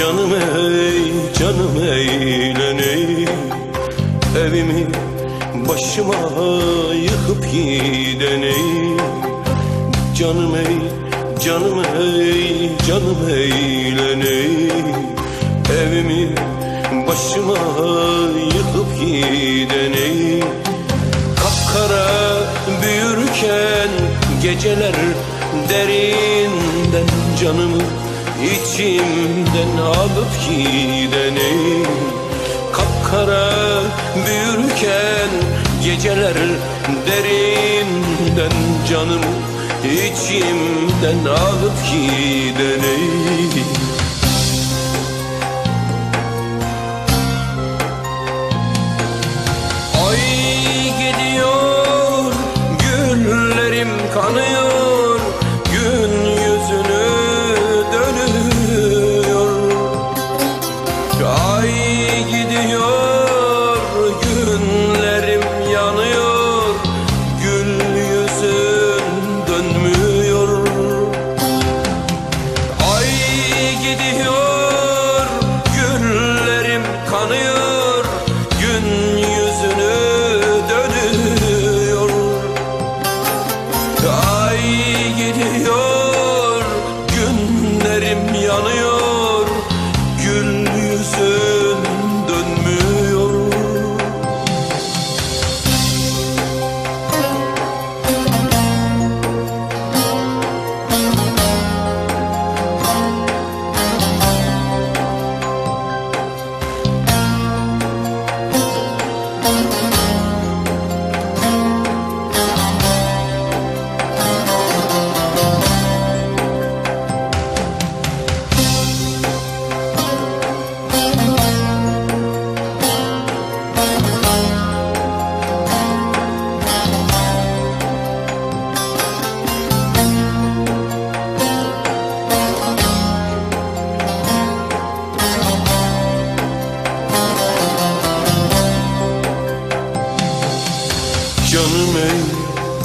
Canım ey, canım ey, canım eğleney. Evimi başıma yıkıp gideney. Canım ey, canım ey, canım eğleney. Evimi başıma yıkıp gideney. Kapkara büyürken geceler derinden canımı içimden alıp gideni Kapkara büyürken geceler derinden canımı içimden alıp gideni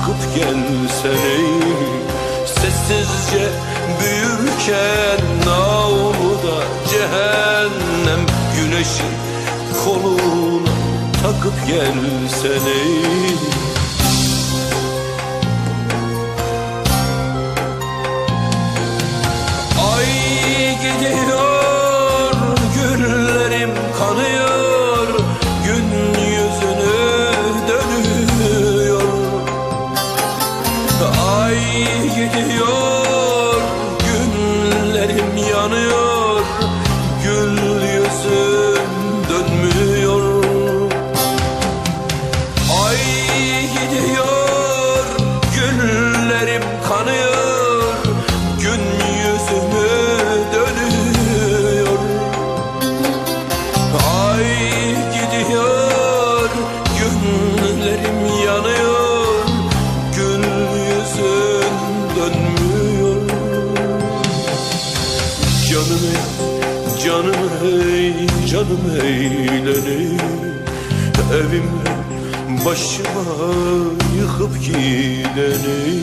takıp gelsene Sessizce büyürken avluda cehennem güneşi koluna takıp gelsene Ay gidiyor, Canım ey, canım ey, canım eğleney Evimde başıma yıkıp gideni